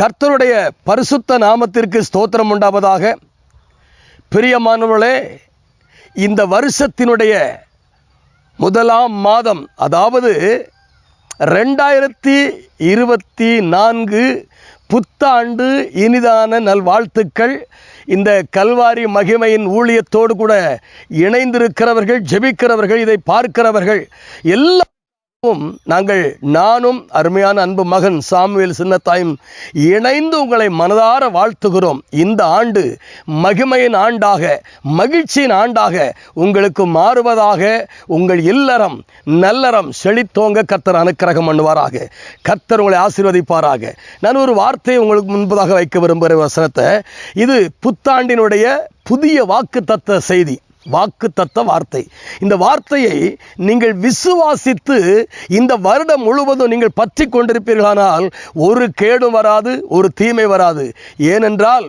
கர்த்தருடைய பரிசுத்த நாமத்திற்கு ஸ்தோத்திரம் உண்டாவதாக. பிரியமானவர்களே இந்த வருஷத்தினுடைய முதலாம் மாதம் அதாவது ரெண்டாயிரத்தி இருபத்தி நான்கு புத்தாண்டு இனிதான நல்வாழ்த்துக்கள். இந்த கல்வாரி மகிமையின் ஊழியத்தோடு கூட இணைந்திருக்கிறவர்கள் ஜெபிக்கிறவர்கள் இதை பார்க்கிறவர்கள் எல்லா நாங்கள் நானும் அருமையான அன்பு மகன் சாமுவேல் சின்னத்தாயும் இணைந்து உங்களை மனதார வாழ்த்துகிறோம். இந்த ஆண்டு மகிமையின் ஆண்டாக மகிழ்ச்சியின் ஆண்டாக உங்களுக்கு மாறுவதாக உங்கள் இல்லறம் நல்லறம் செழித்தோங்க கத்தர் அனுக்கிரகம் பண்ணுவாராக. கத்தர் உங்களை ஆசீர்வதிப்பாராக. நான் ஒரு வார்த்தையை உங்களுக்கு முன்பதாக வைக்க விரும்புகிற வசனத்தை இது புத்தாண்டினுடைய புதிய வாக்கு தத்த செய்தி. வாக்கு தத்த வார்த்தை. இந்த வார்த்தையை நீங்கள் விசுவாசித்து இந்த வருடம் முழுவதும் நீங்கள் பற்றி கொண்டிருப்பீர்களானால் ஒரு கேடும் வராது ஒரு தீமை வராது. ஏனென்றால்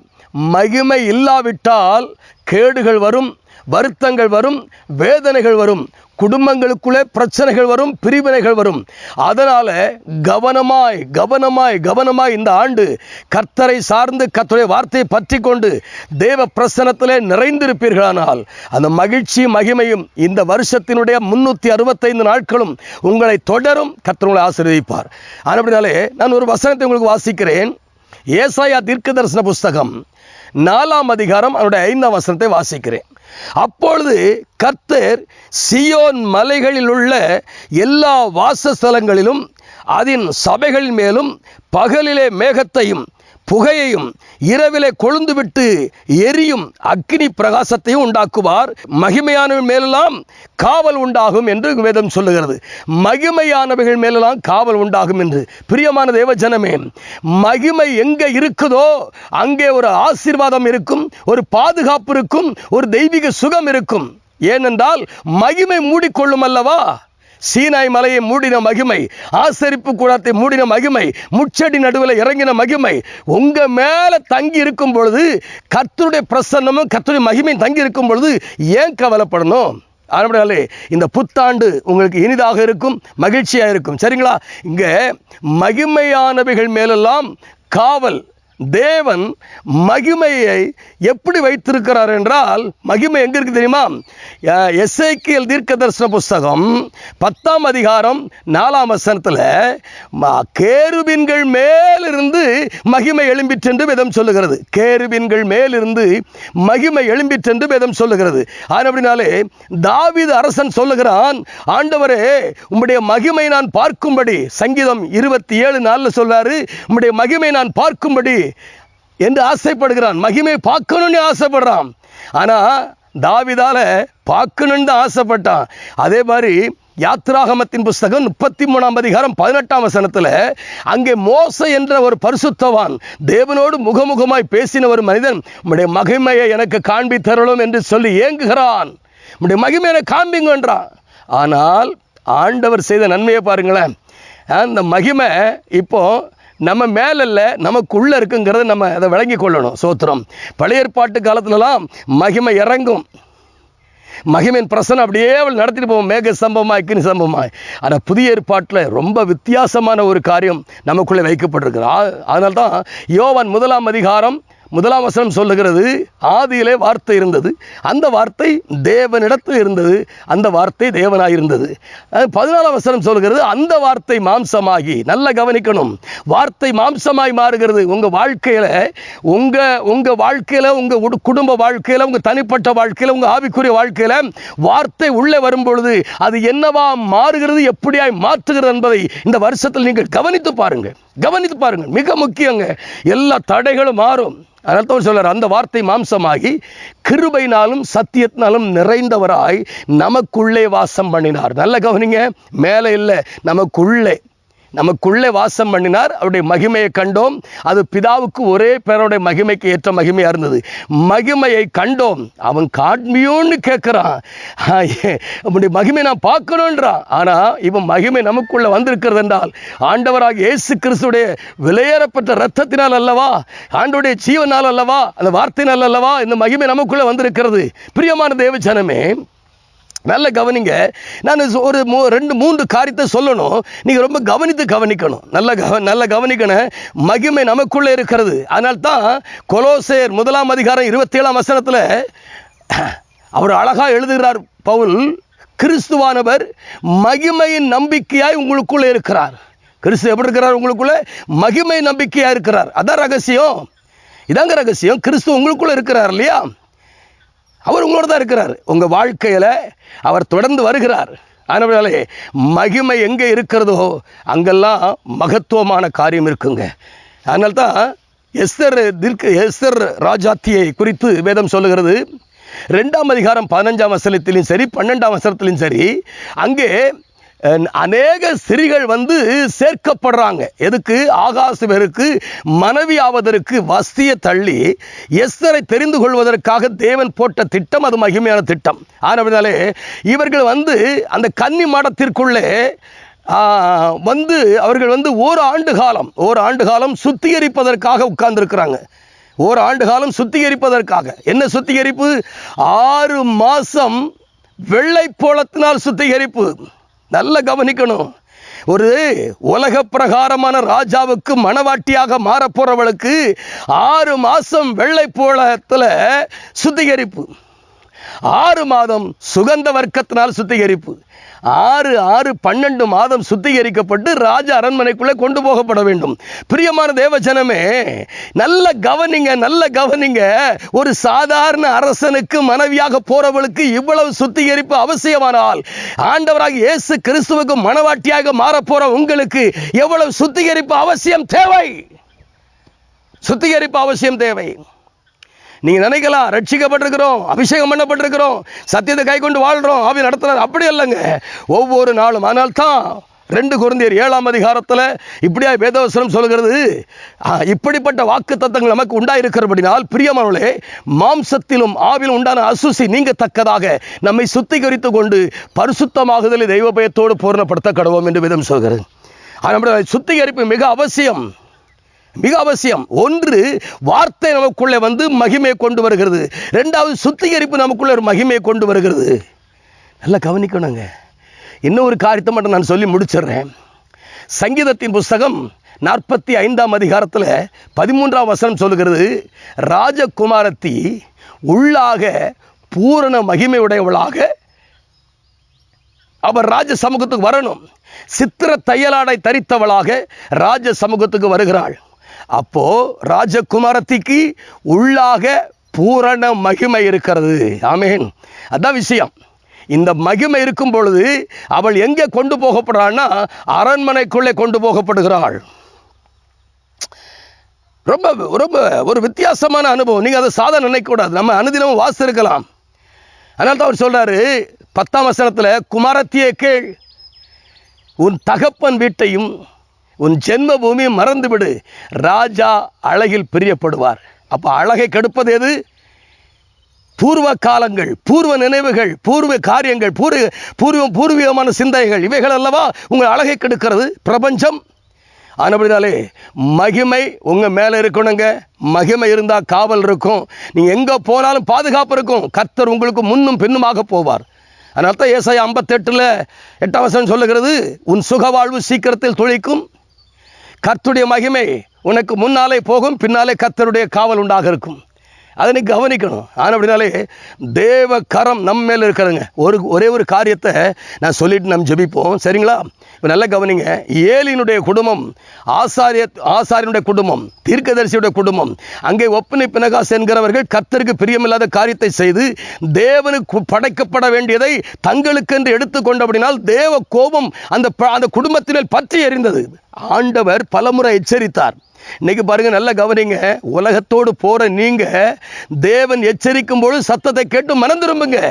மகிமை இல்லாவிட்டால் கேடுகள் வரும் வருத்தங்கள் வரும் வேதனைகள் வரும். குடும்பங்களுக்குள்ளே பிரச்சனைகள் வரும் பிரிவினைகள் வரும். அதனால கவனமாய் கவனமாய் கவனமாய் இந்த ஆண்டு கர்த்தரை சார்ந்து கர்த்தருடைய வார்த்தையை பற்றி கொண்டு தேவ பிரசனத்திலே நிறைந்திருப்பீர்களானால் அந்த மகிழ்ச்சி மகிமையும் இந்த வருஷத்தினுடைய முன்னூற்றி அறுபத்தைந்து நாட்களும் உங்களை தொடரும் கர்த்தர் ஆசீர்வதிப்பார். அப்படினாலே நான் ஒரு வசனத்தை உங்களுக்கு வாசிக்கிறேன். ஏசாயா தீர்க்க தரிசன புஸ்தகம் நாலாம் அதிகாரம் அதனுடைய ஐந்தாம் வசனத்தை வாசிக்கிறேன். அப்பொழுது கர்த்தர் சியோன் மலைகளில் உள்ள எல்லா வாசஸ்தலங்களிலும் அதன் சபைகளின் மேலும் பகலிலே மேகத்தையும் புகையையும் இரவிலே கொழுந்துவிட்டு எரியும் அக்னி பிரகாசத்தையும் உண்டாக்குவார். மகிமையானவர்கள் மேலெல்லாம் காவல் உண்டாகும் என்று வேதம் சொல்லுகிறது. மகிமையானவைகள் மேலெல்லாம் காவல் உண்டாகும் என்று. பிரியமான தேவ ஜனமே மகிமை எங்கே இருக்குதோ அங்கே ஒரு ஆசீர்வாதம் இருக்கும் ஒரு பாதுகாப்பு இருக்கும் ஒரு தெய்வீக சுகம் இருக்கும். ஏனென்றால் மகிமை மூடிக்கொள்ளும் அல்லவா? சீனாய் மலையை மூடின மகிமை ஆசரிப்பு கூடத்தை மூடின மகிமை முச்சடி நடுவில் இறங்கின மகிமை உங்க மேல தங்கி இருக்கும் பொழுது கத்தருடைய பிரசன்னமும் கத்தருடைய மகிமையும் தங்கி இருக்கும் பொழுது ஏன் கவலைப்படணும்? அதனாலே இந்த புத்தாண்டு உங்களுக்கு இனிதாக இருக்கும் மகிழ்ச்சியாக இருக்கும். சரிங்களா? இங்கே மகிமையானவைகள் மேலெல்லாம் காவல் தேவன் மகிமையை எப்படி வைத்திருக்கிறார் என்றால் மகிமை எங்கே இருக்குது தெரியுமா? எஸ்ஐக்கியல் தீர்க்க தரிசன புஸ்தகம் பத்தாம் அதிகாரம் நாலாம் வசனத்தில் கேருபின்கள் மேலிருந்து மகிமை எழும்பிற்றென்று வேதம் சொல்லுகிறது. கேருபின்கள் மேலிருந்து மகிமை எழும்பிற்றென்று வேதம் சொல்லுகிறது. அப்படினாலே தாவித அரசன் சொல்லுகிறான் ஆண்டவரே உம்முடைய மகிமை நான் பார்க்கும்படி. சங்கீதம் இருபத்தி ஏழு நாளில் சொல்றாரு உம்முடைய மகிமை நான் பார்க்கும்படி என்று ஆசைப்படுகிறான். மகிமை பார்க்கணும்னு ஆசைப்படுறான். ஆனா தாவிதால பார்க்கணும்னு தான் ஆசைப்பட்டான். அதே மாதிரி யாத்ராகமத்தின் புஸ்தகம் முப்பத்தி மூணாம் அதிகாரம் பதினெட்டாம் வசனத்தில் அங்கே மோச என்ற ஒரு பரிசுத்தவான் தேவனோடு முகமுகமாய் பேசின ஒரு மனிதன் உடைய மகிமையை எனக்கு காண்பித்தரலும் என்று சொல்லி ஏங்குகிறான். உடைய மகிமையை காண்பிங்கன்றான் ஆனால் ஆண்டவர் செய்த நன்மையை பாருங்களேன். அந்த மகிமை இப்போ நம்ம மேலல்ல நமக்குள்ள இருக்குங்கிறத நம்ம அதை விளங்கி கொள்ளணும். சோத்திரம். பழைய ஏற்பாட்டு காலத்துலலாம் மகிமை இறங்கும். மகிமையின் பிரசனம் அப்படியே அவள் நடத்திட்டு போவோம். மேக சம்பவமாக அக்னி சம்பவமாய் ஆனால் புதிய ஏற்பாட்டில் ரொம்ப வித்தியாசமான ஒரு காரியம் நமக்குள்ளே வைக்கப்பட்டிருக்கிறது அதனால தான் யோவான் முதலாம் அதிகாரம் முதலாம் வசனம் சொல்லுகிறது ஆதியிலே வார்த்தை இருந்தது அந்த வார்த்தை தேவனிடத்தில் இருந்தது அந்த வார்த்தை தேவனாயிருந்தது பதினாலாம் வசனம் சொல்லுகிறது அந்த வார்த்தை மாம்சமாகி நல்ல கவனிக்கணும் வார்த்தை மாம்சமாய் மாறுகிறது. உங்கள் வாழ்க்கையில் உங்கள் உங்கள் வாழ்க்கையில் உங்கள் குடும்ப வாழ்க்கையில் உங்கள் தனிப்பட்ட வாழ்க்கையில் உங்கள் ஆவிக்குரிய வாழ்க்கையில் வார்த்தை உள்ளே வரும் பொழுது அது என்னவா மாறுகிறது எப்படியாய் மாற்றுகிறது என்பதை இந்த வருஷத்தில் நீங்கள் கவனித்து பாருங்கள் கவனித்து பாருங்கள் மிக முக்கியங்க எல்லா தடைகளும் மாறும். அதனால்தான் சொல்றார் அந்த வார்த்தை மாம்சமாகி கிருபைனாலும் சத்தியத்தினாலும் நிறைந்தவராய் நமக்குள்ளே வாசம் பண்ணினார். நல்ல கவனிங்க மேலே இல்லை நமக்குள்ளே. நமக்குள்ளே வாசம் பண்ணினார். அவருடைய மகிமையை கண்டோம். அது பிதாவுக்கு ஒரே பேருடைய மகிமைக்கு ஏற்ற மகிமையாக இருந்தது. மகிமையை கண்டோம். அவன் காண்மியோன்னு கேட்குறான் அவனுடைய மகிமை நான் பார்க்கணுன்றான் ஆனால் இவன் மகிமை நமக்குள்ளே வந்திருக்கிறது என்றால் ஆண்டவராக இயேசு கிறிஸ்துடைய விலையேறப்பட்ட ரத்தத்தினால் அல்லவா ஆண்டோடைய ஜீவனால் அல்லவா அந்த வார்த்தையினால் அல்லவா இந்த மகிமை நமக்குள்ளே வந்திருக்கிறது. பிரியமான தேவ ஜனமே நல்ல கவனிங்க. நான் ஒரு மூ ரெண்டு மூன்று காரியத்தை சொல்லணும். நீங்கள் ரொம்ப கவனித்து கவனிக்கணும். நல்ல கவ நல்ல கவனிக்கணும். மகிமை நமக்குள்ளே இருக்கிறது. அதனால் தான் கொலோசேர் முதலாம் அதிகாரம் இருபத்தேழாம் வசனத்தில் அவர் அழகாக எழுதுகிறார். பவுல் கிறிஸ்துவானவர் மகிமையின் நம்பிக்கையாய் உங்களுக்குள்ளே இருக்கிறார். கிறிஸ்து எப்படி இருக்கிறார் உங்களுக்குள்ளே? மகிமை நம்பிக்கையாக இருக்கிறார். அதான் ரகசியம். இதாங்க ரகசியம். கிறிஸ்து உங்களுக்குள்ளே இருக்கிறார் இல்லையா? அவர் உங்களோட தான் இருக்கிறார். உங்கள் வாழ்க்கையில் அவர் தொடர்ந்து வருகிறார். அதனாலே மகிமை எங்கே இருக்கிறதோ அங்கெல்லாம் மகத்துவமான காரியம் இருக்குங்க. அதனால தான் எஸ்தர் திர்க்கு எஸ்தர் ராஜாத்தியை குறித்து வேதம் சொல்லுகிறது. ரெண்டாம் அதிகாரம் பதினஞ்சாம் வசனத்திலையும் சரி பன்னெண்டாம் வசனத்திலையும் சரி அங்கே அநேக சிறிகள் வந்து சேர்க்கப்படுறாங்க. எதுக்கு? ஆகாசுவருக்கு மனைவி ஆவதற்கு வஸ்தியை தள்ளி எஸ்தரை தெரிந்து கொள்வதற்காக தேவன் போட்ட திட்டம் அது மகிமையான திட்டம். ஆனவினாலே இவர்கள் வந்து அந்த கன்னி மாடத்திற்குள்ளே வந்து அவர்கள் வந்து ஒரு ஆண்டு காலம் ஒரு ஆண்டு காலம் சுத்திகரிப்பதற்காக உட்கார்ந்துருக்கிறாங்க. ஒரு ஆண்டு காலம் சுத்திகரிப்பதற்காக. என்ன சுத்திகரிப்பு? ஆறு மாதம் வெள்ளை போலத்தினால் சுத்திகரிப்பு. நல்லா கவனிக்கணும். ஒரு உலக பிரகாரமான ராஜாவுக்கு மனவாட்டியாக மாறப்போறவளுக்கு ஆறு மாசம் வெள்ளை போலத்துல சுத்திகரிப்பு. ஆறு மாதம் சுகந்த வர்க்கத்தினால் சுத்திகரிப்பு. ஆறு ஆறு பன்னெண்டு மாதம் சுத்திகரிக்கப்பட்டு ராஜ அரண்மனைக்குள்ளே கொண்டு போகப்பட வேண்டும். பிரியமான தேவஜனமே நல்ல கவனிங்க நல்ல கவனிங்க. ஒரு சாதாரண அரசனுக்கு மனைவியாக போறவளுக்கு இவ்வளவு சுத்திகரிப்பு அவசியமானால் ஆண்டவராக இயேசு கிறிஸ்துவுக்கு மனவாட்டியாக மாறப்போற உங்களுக்கு எவ்வளவு சுத்திகரிப்பு அவசியம் தேவை? சுத்திகரிப்பு அவசியம் தேவை. நீங்கள் நினைக்கலாம் ரட்சிக்கப்பட்டிருக்கிறோம் அபிஷேகம் பண்ணப்பட்டிருக்கிறோம் சத்தியத்தை கை கொண்டு வாழ்கிறோம் ஆவி நடத்துகிறார் அப்படி இல்லைங்க. ஒவ்வொரு நாளும் ஆனால் தான் ரெண்டு குருந்தியர் ஏழாம் அதிகாரத்தில் இப்படியா வேதவசனம் சொல்கிறது இப்படிப்பட்ட வாக்கு தத்தங்கள் நமக்கு உண்டாயிருக்கிறபடினால் பிரியமானவர்களே மாம்சத்திலும் ஆவிலும் உண்டான அசுசி நீங்கத்தக்கதாக நம்மை சுத்திகரித்து கொண்டு பரிசுத்தமாகுதலை தெய்வ பயத்தோடு பூரணப்படுத்த கடவோம் என்று விதம் சொல்கிறது. நம்முடைய சுத்திகரிப்பு மிக அவசியம். மிக அவசியம். ஒன்று வார்த்தை நமக்குள்ளே வந்து மகிமையை கொண்டு வருகிறது. ரெண்டாவது சுத்திகரிப்பு நமக்குள்ளே ஒரு மகிமையை கொண்டு வருகிறது. நல்லா கவனிக்கணுங்க. இன்னும் ஒரு காரியத்தை மட்டும் நான் சொல்லி முடிச்சிடுறேன். சங்கீதத்தின் புஸ்தகம் நாற்பத்தி ஐந்தாம் அதிகாரத்தில் பதிமூன்றாம் வசனம் சொல்லுகிறது ராஜகுமாரத்தி உள்ளாக பூரண மகிமை உடையவளாக அவர் ராஜ சமூகத்துக்கு வரணும். சித்திர தையலாடை தரித்தவளாக ராஜ சமூகத்துக்கு வருகிறாள். அப்போ ராஜகுமாரத்திக்கு உள்ளாக பூரண மகிமை இருக்கிறது. ஆமேன். அதான் விஷயம். இந்த மகிமை இருக்கும் பொழுது அவள் எங்கே கொண்டு போகப்படுறான்னா அரண்மனைக்குள்ளே கொண்டு போகப்படுகிறாள். ரொம்ப ரொம்ப ஒரு வித்தியாசமான அனுபவம். நீங்கள் அதை சாதனை நினைக்கக்கூடாது. நம்ம அனுதினமும் வாசிருக்கலாம் அதனால தான் அவர் சொல்றாரு பத்தாம் வசனத்தில் குமாரத்தியே கேள் உன் தகப்பன் வீட்டையும் உன் ஜென்ம பூமியை மறந்துவிடு. ராஜா அழகில் பிரியப்படுவார். அப்போ அழகை கெடுப்பது எது? பூர்வ காலங்கள் பூர்வ நினைவுகள் பூர்வ காரியங்கள் பூர்வ பூர்வம் பூர்வீகமான சிந்தனைகள் இவைகள் அல்லவா உங்கள் அழகை கெடுக்கிறது? பிரபஞ்சம். ஆனபடினாலே மகிமை உங்கள் மேலே இருக்கணுங்க. மகிமை இருந்தால் காவல் இருக்கும். நீங்கள் எங்கே போனாலும் பாதுகாப்பு இருக்கும். கர்த்தர் உங்களுக்கு முன்னும் பின்னுமாக போவார். அதனால தான் ஏசாய் ஐம்பத்தெட்டில் எட்டாம் வசனம் சொல்லுகிறது உன் சுகவாழ்வு சீக்கிரத்தில் துளிக்கும் கர்த்துடைய மகிமை உனக்கு முன்னாலே போகும் பின்னாலே கர்த்தருடைய காவல் உண்டாக இருக்கும். அதை நீ கவனிக்கணும். ஆனால் அப்படினாலே தேவ கரம் நம்ம மேலே இருக்கிறதுங்க. ஒரு ஒரே ஒரு காரியத்தை நான் சொல்லிட்டு நம்ம ஜெபிப்போம். சரிங்களா? இப்போ நல்லா கவனிங்க. ஏலினுடைய குடும்பம் ஆசாரிய ஆசாரியனுடைய குடும்பம் தீர்க்கதரிசியுடைய குடும்பம் அங்கே ஒப்பனை பினகாஸ் என்கிறவர்கள் கர்த்தருக்கு பிரியமில்லாத காரியத்தை செய்து தேவனுக்கு படைக்கப்பட வேண்டியதை தங்களுக்கென்று எடுத்துக்கொண்டபடினால் தேவ கோபம் அந்த ப- அந்த குடும்பத்தினர் பற்றி எறிந்தது ஆண்டவர் பலமுறை எச்சரித்தார். இன்னைக்கு பாருங்க நல்ல கவனிங்க. உலகத்தோடு போற நீங்க தேவன் எச்சரிக்கும் பொழுது சத்தத்தை கேட்டு மனம் திரும்புங்க.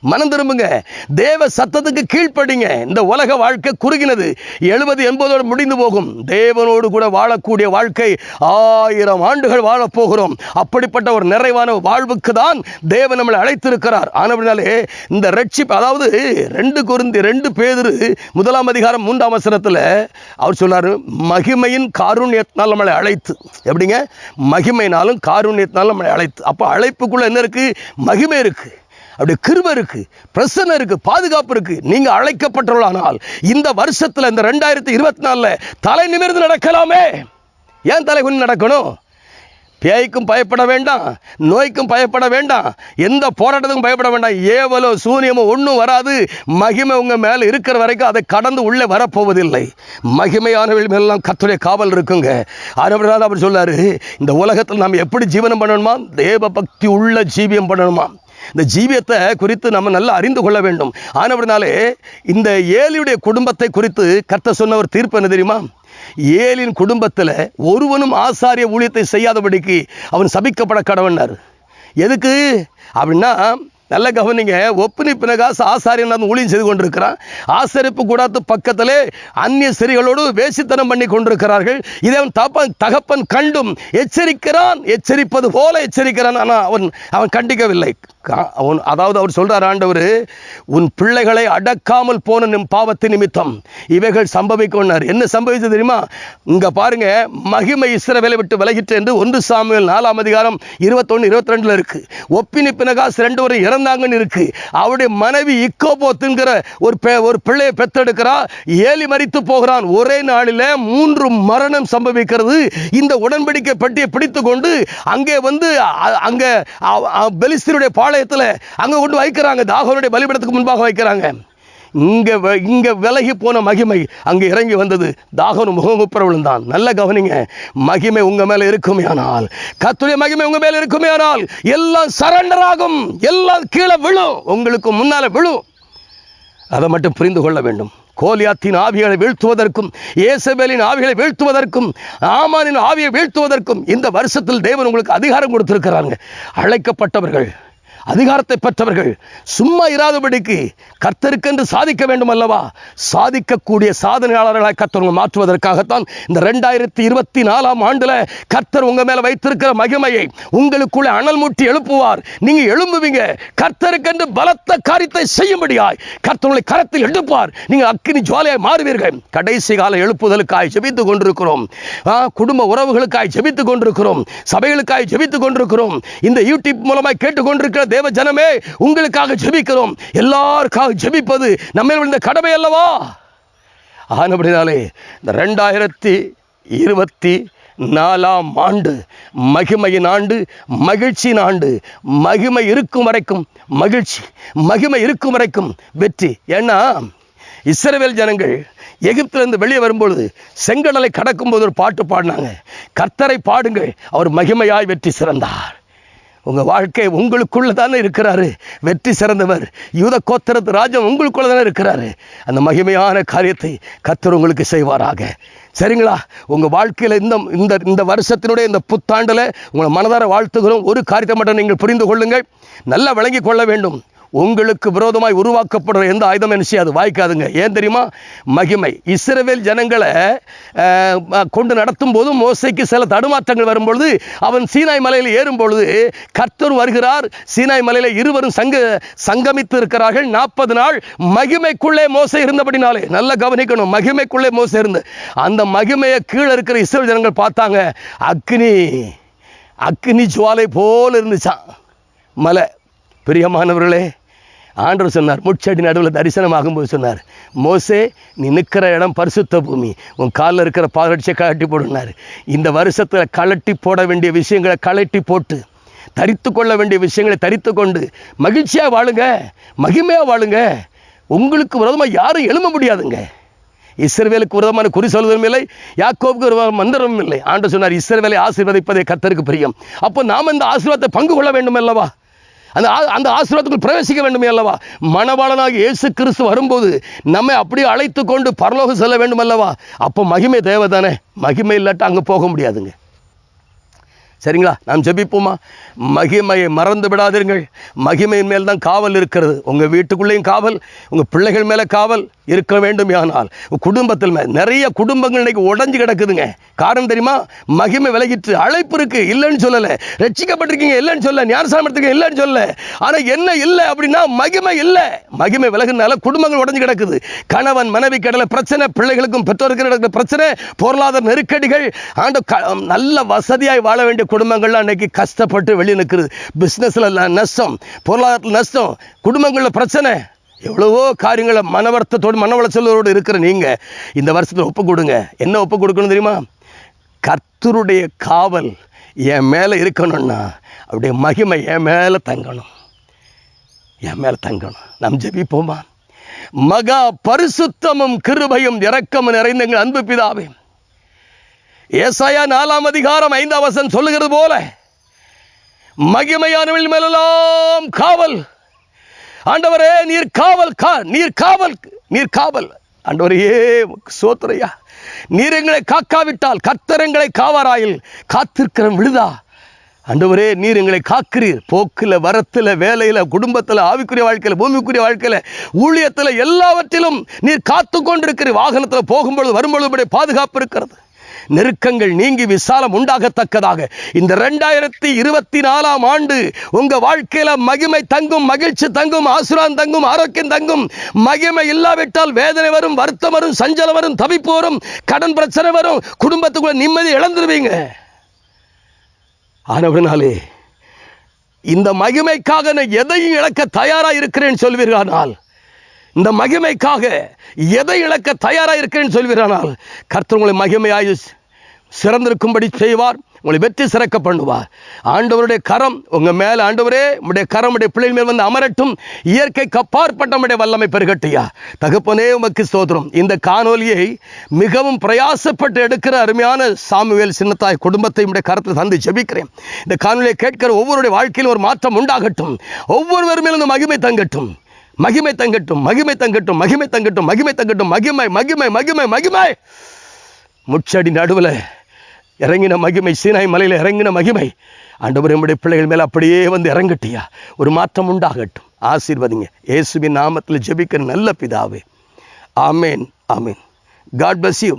மனம் திரும்புங்க. தேவ சத்தத்துக்கு கீழ்ப்படிங்க. இந்த உலக வாழ்க்கை குறுகினது. எழுபது எண்பதோடு முடிந்து போகும். தேவனோடு கூட வாழக்கூடிய வாழ்க்கை ஆயிரம் ஆண்டுகள் வாழப் போகிறோம் அப்படிப்பட்ட ஒரு நிறைவான வாழ்வுக்கு தான் தேவன் நம்மளை அழைத்திருக்கிறார். ஆனபடினாலே இந்த ரட்சிப்பு அதாவது ரெண்டு குருந்தி ரெண்டு பேதுரு முதலாம் அதிகாரம் மூன்றாம் வசனத்தில் அவர் சொன்னார் மகிமையின் காரூண்யத்தினால் நம்மளை அழைத்து. எப்படிங்க? மகிமைனாலும் காருண்யத்தினாலும் நம்மளை அழைத்து. அப்போ அழைப்புக்குள்ள என்ன இருக்கு? மகிமை இருக்கு. அப்படி கிருபை இருக்கு பிரசன்னம் இருக்கு பாதுகாப்பு இருக்கு. நீங்க அழைக்கப்பட்டவர்களானால் இந்த வருஷத்துல இந்த ரெண்டாயிரத்தி இருபத்தி நாலுல தலை நிமிர்ந்து நடக்கலாமே. ஏன் தலை குனி நடக்கணும்? பேய்க்கும் பயப்பட வேண்டாம் நோய்க்கும் பயப்பட வேண்டாம் எந்த போராட்டத்துக்கும் பயப்பட வேண்டாம். ஏவலோ சூரியமோ ஒன்றும் வராது. மகிமை உங்கள் மேலே இருக்கிற வரைக்கும் அதை கடந்து உள்ளே வரப்போவதில்லை. மகிமையானவர்கள் மேலாம் கத்துடைய காவல் இருக்குங்க. ஆனவரால் அவர் சொல்லார் இந்த உலகத்தில் நாம் எப்படி ஜீவனம் பண்ணணுமா? தேவ பக்தி உள்ள ஜீவியம் பண்ணணுமா? இந்த ஜீவியத்தை குறித்து நம்ம நல்லா அறிந்து கொள்ள வேண்டும். ஆனவர்னாலே இந்த ஏலியுடைய குடும்பத்தை குறித்து கர்த்த சொன்ன ஒரு தீர்ப்பு என்ன தெரியுமா? ஏலின் குடும்பத்தில் ஒருவனும் ஆசாரிய ஊழியத்தை செய்யாதபடிக்கு அவன் சபிக்கப்பட கடவனார் எதுக்கு? அப்படின்னா நல்ல கவனிங்க ஒப்பினி பினகாசு ஆசாரியன் அந்த ஊழியம் செய்து கொண்டிருக்கிறான். ஆசரிப்பு கூடாத்து பக்கத்திலே அந்நிய சிறிகளோடு வேசித்தனம் பண்ணி கொண்டிருக்கிறார்கள். இதை அவன் தப்பன் தகப்பன் கண்டும். எச்சரிக்கிறான் எச்சரிப்பது போல எச்சரிக்கிறான். ஆனால் அவன் அவன் கண்டிக்கவில்லை. அவன் அதாவது அவர் சொல்கிறார் ஆண்டவர் உன் பிள்ளைகளை அடக்காமல் போன நிம் பாவத்து நிமித்தம். இவைகள் சம்பவிக்கொண்டார் என்ன சம்பவித்தது தெரியுமா? இங்கே பாருங்க மகிமை இஸ்ரவேலை விட்டு விலகிட்டு என்று ஒன்று சாமியல் நாலாம் அதிகாரம் இருபத்தொன்று இருபத்தி ரெண்டில் இருக்குது ஒப்பினி பினகாஸ் ரெண்டு வரை இறந்தாங்கன்னு இருக்குது அவருடைய மனைவி இக்கோபோத்துங்கிற ஒரு பெ- ஒரு பிள்ளையை பெத்தெடுக்கிறா ஏலி மறித்து போகிறான். ஒரே நாளில் மூன்று மரணம் சம்பவிக்கிறது. இந்த உடன்படிக்கை பட்டியை பிடித்து கொண்டு அங்கே வந்து அங்கே பெலிஸ்தருடைய பாலை ஆலயத்தில் அங்கே கொண்டு வைக்கிறாங்க. தாகோனுடைய பலிபடத்துக்கு முன்பாக வைக்கிறாங்க. இங்கே இங்கே விலகி போன மகிமை அங்கே இறங்கி வந்தது. தாகோன் முகமுப்புற தான் நல்ல கவனிங்க. மகிமை உங்கள் மேலே இருக்குமே ஆனால். கத்துடைய மகிமை உங்கள் மேலே இருக்குமே ஆனால். எல்லாம் சரண்டர் ஆகும். எல்லாம் கீழே விழும் உங்களுக்கு முன்னால் விழும் அதை மட்டும் புரிந்து கொள்ள வேண்டும். கோலியாத்தின் ஆவிகளை வீழ்த்துவதற்கும் ஏசபேலின் ஆவிகளை வீழ்த்துவதற்கும் ஆமானின் ஆவியை வீழ்த்துவதற்கும் இந்த வருஷத்தில் தேவன் உங்களுக்கு அதிகாரம் கொடுத்திருக்கிறாங்க அழைக்கப்பட்டவர்கள் அதிகாரத்தை பெற்றவர்கள் சும்மா இராதபடிக்கு கர்த்தருக்கென்று சாதிக்க வேண்டும் அல்லவா? சாதிக்கக்கூடிய சாதனையாளர்களாக கர்த்தர் உங்களை மாற்றுவதற்காகத்தான் இந்த ரெண்டாயிரத்தி இருபத்தி நாலாம் ஆண்டுல கர்த்தர் உங்க மேல வைத்திருக்கிற மகிமையை உங்களுக்குள்ளே அனல் மூட்டி எழுப்புவார். நீங்க எழும்புவீங்க. கர்த்தருக்கென்று பலத்த காரியத்தை செய்யும்படியாய் கர்த்தருடைய கரத்தில் எடுப்பார். நீங்க அக்கினி ஜுவாலையாய் மாறுவீர்கள். கடைசி கால எழுப்புதலுக்காய் ஜெபித்துக் கொண்டிருக்கிறோம். குடும்ப உறவுகளுக்காய் ஜெபித்துக் கொண்டிருக்கிறோம். சபைகளுக்காய் ஜெபித்துக் கொண்டிருக்கிறோம். இந்த யூடியூப் மூலமாக கேட்டுக்கொண்டிருக்கிற தேவ ஜனமே உங்களுக்காக ஜெபிக்கிறோம். எல்லாருக்காக ஜெபிப்பது நம்ம விழுந்த கடமை அல்லவா? ஆனபடினாலே இந்த ரெண்டாயிரத்தி இருபத்தி நாலாம் ஆண்டு மகிமையின் ஆண்டு மகிழ்ச்சியின் ஆண்டு மகிமை இருக்கும் வரைக்கும் மகிழ்ச்சி மகிமை இருக்கும் வரைக்கும் வெற்றி. ஏன்னா இஸ்ரவேல் ஜனங்கள் எகிப்திலிருந்து வெளியே வரும்பொழுது செங்கடலை கடக்கும்போது ஒரு பாட்டு பாடினாங்க. கர்த்தரை பாடுங்கள் அவர் மகிமையாய் வெற்றி சிறந்தார். உங்க வாழ்க்கை உங்களுக்குள்ள தானே இருக்கிறாரு. வெற்றி சிறந்தவர். யூத கோத்திரத்து ராஜம் உங்களுக்குள்ள தானே இருக்கிறாரு. அந்த மகிமையான காரியத்தை கத்தர் உங்களுக்கு செய்வாராக. சரிங்களா? உங்க வாழ்க்கையில இந்த இந்த இந்த வருஷத்தினுடைய இந்த புத்தாண்டுல உங்களை மனதார வாழ்த்துகிறோம். ஒரு காரியத்தை மட்டும் நீங்கள் புரிந்து கொள்ளுங்கள். நல்லா விளங்கி கொள்ள வேண்டும். உங்களுக்கு விரோதமாய் உருவாக்கப்படுற எந்த ஆயுதம் என்ன செய்யாது வாய்க்காதுங்க. ஏன் தெரியுமா? மகிமை. இஸ்ரவேல் ஜனங்களை கொண்டு நடத்தும் போது மோசைக்கு சில தடுமாற்றங்கள் வரும்பொழுது அவன் சீனாய் மலையில் ஏறும் பொழுது கர்த்தர் வருகிறார். சீனாய் மலையில இருவரும் சங்க சங்கமித்து இருக்கிறார்கள் நாற்பது நாள் மகிமைக்குள்ளே மோசை இருந்தபடினாலே நல்லா கவனிக்கணும் மகிமைக்குள்ளே மோசை இருந்து. அந்த மகிமையை கீழே இருக்கிற இஸ்ரேல் ஜனங்கள் பார்த்தாங்க அக்னி அக்னி ஜுவாலை போல இருந்துச்சான் மலை. பிரியமானவர்களே ஆண்டவர் சொன்னார் முட்சடி நடுவில் தரிசனம் ஆகும்போது சொன்னார் மோசே நீ நிற்கிற இடம் பரிசுத்த பூமி உன் காலில் இருக்கிற பாதரட்சியை கழட்டி போடுனார் இந்த வருஷத்தில் கழட்டி போட வேண்டிய விஷயங்களை கழட்டி போட்டு தரித்து கொள்ள வேண்டிய விஷயங்களை தரித்து கொண்டு மகிழ்ச்சியாக வாழுங்க மகிமையாக வாழுங்க. உங்களுக்கு விரோதமாக யாரும் எழும முடியாதுங்க. இஸ்ரவேலுக்கு விரோதமான குறி சொல்வதும் இல்லை யாக்கோவுக்கு ஒரு மந்திரமும் இல்லை. ஆண்டு சொன்னார் இஸ்ரவேலை ஆசீர்வதிப்பதே கத்தருக்கு பிரியம். அப்போ நாம் இந்த ஆசீர்வாதத்தை பங்கு கொள்ள வேண்டும் அல்லவா அந்த அந்த ஆசீர்வாதத்துக்குள் பிரவேசிக்க வேண்டுமே அல்லவா? மணவாளனாக இயேசு கிறிஸ்து வரும்போது நம்மை அப்படியே அழைத்து கொண்டு பரலோகம் செல்ல வேண்டும் அல்லவா அப்போ மகிமை தேவை தானே மகிமை இல்லாட்டா அங்கே போக முடியாதுங்க. சரிங்களா? நாம் ஜெபிப்போமா? மகிமையை மறந்து விடாதீர்கள் மகிமையின் மேல் தான் காவல் இருக்கிறது. உங்கள் வீட்டுக்குள்ளேயும் காவல் உங்கள் பிள்ளைகள் மேலே காவல் இருக்க வேண்டும் ஆனால் குடும்பத்தில் நிறைய குடும்பங்கள் இன்றைக்கி உடஞ்சு கிடக்குதுங்க. காரணம் தெரியுமா? மகிமை விலகிட்டு அழைப்பு இருக்கு. இல்லைன்னு சொல்லலை. ரட்சிக்கப்பட்டிருக்கீங்க இல்லைன்னு சொல்ல ஞானசானம் இல்லைன்னு சொல்ல ஆனால் என்ன இல்லை அப்படின்னா மகிமை இல்லை. மகிமை விலகுனால குடும்பங்கள் உடஞ்சு கிடக்குது. கணவன் மனைவி கடலை பிரச்சனை பிள்ளைகளுக்கும் பெற்றோருக்கும் நடக்கிற பிரச்சனை பொருளாதார நெருக்கடிகள் ஆண்டு க- நல்ல வசதியாய் வாழ வேண்டிய குடும்பங்கள்லாம் அன்னைக்கு கஷ்டப்பட்டு வெளியே நிற்கிறது பிஸ்னஸில் நஷ்டம் பொருளாதாரத்தில் நஷ்டம் குடும்பங்களில் பிரச்சனை. எவ்வளவோ காரியங்களை மனவர்த்தத்தோடு மன உளைச்சலோடு இருக்கிற நீங்கள் இந்த வருஷத்தில் ஒப்பு கொடுங்க. என்ன ஒப்பு கொடுக்கணும் தெரியுமா? கர்த்தருடைய காவல் என் மேலே இருக்கணும்னா அவருடைய மகிமை என் மேலே தங்கணும். என் மேலே தங்கணும். நாம் ஜெபிப்போமா? மகா பரிசுத்தமும் கிருபையும் இரக்கமும் நிறைந்த எங்கள் அன்பு பிதாவே. ஏசாயா நாலாம் அதிகாரம் ஐந்தாம் சொல்லுகிறது போல மகிமையானவள் மேலெல்லாம் காவல். ஆண்டவரே நீர் காவல் கா நீர் காவல் நீர் காவல். ஆண்டவரையே சோத்துறையா நீர் எங்களை காக்காவிட்டால் கத்தரங்களை காவாராயில் காத்திருக்கிற விழுதா? அண்டவரே நீர் எங்களை காக்கிறீர். போக்கில் வரத்தில் வேலையில் குடும்பத்தில் ஆவிக்குரிய வாழ்க்கையில் பூமிக்குரிய வாழ்க்கையில் ஊழியத்தில் எல்லாவற்றிலும் நீர் காத்து கொண்டிருக்கிறீர் வாகனத்தில் போகும்பொழுது வரும்பொழுது பாதுகாப்பு இருக்கிறது. நெருக்கங்கள் நீங்கி விசாலம் உண்டாகத்தக்கதாக. இந்த ரெண்டாயிரத்தி இருபத்தி நாலாம் ஆண்டு உங்க வாழ்க்கையில மகிமை தங்கும் மகிழ்ச்சி தங்கும் ஆசுரான் தங்கும் ஆரோக்கியம் தங்கும் மகிமை இல்லாவிட்டால் வேதனை வரும் வருத்தம் வரும் சஞ்சலம் வரும் தவிப்பு வரும் கடன் பிரச்சனை வரும் குடும்பத்துக்குள்ள நிம்மதி இழந்துருவீங்க. ஆனவனாலே இந்த மகிமைக்காக நான் எதையும் இழக்க தயாரா இருக்கிறேன் சொல்வீர்களானால் இந்த மகிமைக்காக எதை இழக்க தயாரா இருக்கிறேன்னு சொல்வீர்களானால் கர்த்தர் உங்களை மகிமையாய் சிறந்திருக்கும்படி செய்வார் உங்களை வெற்றி சிறக்க பண்ணுவார். ஆண்டவருடைய கரம் உங்க மேல ஆண்டவரே உடைய கரம் உடைய பிள்ளைகள் மேல் வந்து அமரட்டும் இயற்கை கப்பாற்பட்டமுடைய வல்லமை பெருகட்டியா. தகப்பனே உமக்கு சோதரும் இந்த காணொலியை மிகவும் பிரயாசப்பட்டு எடுக்கிற அருமையான சாமுவேல் சின்னத்தாய் குடும்பத்தை உடைய கரத்தில் தந்து ஜெபிக்கிறேன். இந்த காணொலியை கேட்கிற ஒவ்வொருடைய வாழ்க்கையில் ஒரு மாற்றம் உண்டாகட்டும். ஒவ்வொருவர் மேலும் மகிமை தங்கட்டும். மகிமை தங்கட்டும் மகிமை தங்கட்டும் மகிமை தங்கட்டும் மகிமை தங்கட்டும் மகிமை மகிமை மகிமை மகிமை. முச்சடி நடுவில் இறங்கின மகிமை சீனாய் மலையில் இறங்கின மகிமை. ஆண்டவர் நம்முடைய பிள்ளைகள் மேலே அப்படியே வந்து இறங்கட்டியா ஒரு மாற்றம் உண்டாகட்டும். ஆசீர்வதிங்க. இயேசுவின் நாமத்தில் ஜெபிக்கிற நல்ல பிதாவே. ஆமேன் ஆமேன். God bless you